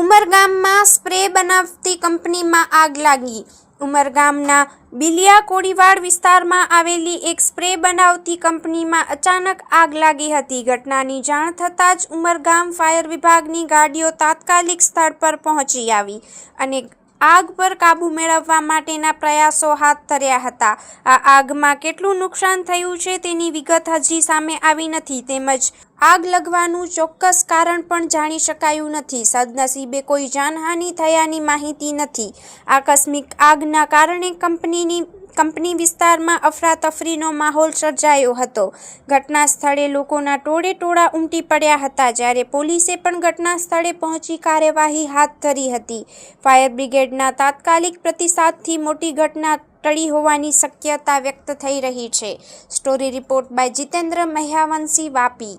ઉમરગામમાં spray બનાવતી કંપનીમાં આગ લાગી. ઉમરગામના બિલિયા કોળીવાડ વિસ્તારમાં આવેલી એક સ્પ્રે બનાવતી કંપનીમાં અચાનક આગ લાગી હતી. ઘટનાની જાણ થતાં જ ઉમરગામ ફાયર વિભાગની ગાડીઓ તાત્કાલિક સ્થળ પર પહોંચી આવી અને આગ પર કાબૂ મેળવવા માટેના પ્રયાસો હાથ ધર્યા હતા. આ આગમાં કેટલું નુકસાન થયું છે તેની વિગત હજી સામે આવી નથી તેમજ આગ લગવાનું ચોક્કસ કારણ પણ જાણી શકાયું નથી. સદનસીબે કોઈ જાનહાનિ થયાની માહિતી નથી. આકસ્મિક આગના કારણે કંપનીની કંપની વિસ્તારમાં અફરાતફરીનો માહોલ સર્જાયો હતો. ઘટના સ્થળે લોકોના ટોળે ટોળા ઉમટી પડ્યા હતા, જ્યારે પોલીસે પણ ઘટના સ્થળે પહોંચી કાર્યવાહી હાથ ધરી હતી. ફાયર બ્રિગેડના તાત્કાલિક પ્રતિસાદથી મોટી ઘટના ટળી હોવાની શક્યતા વ્યક્ત થઈ રહી છે. Story report by Jitendra Mahyavanshi, Vapi.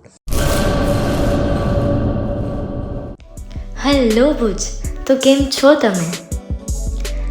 Hello Bhuj, તો કેમ છો તમે?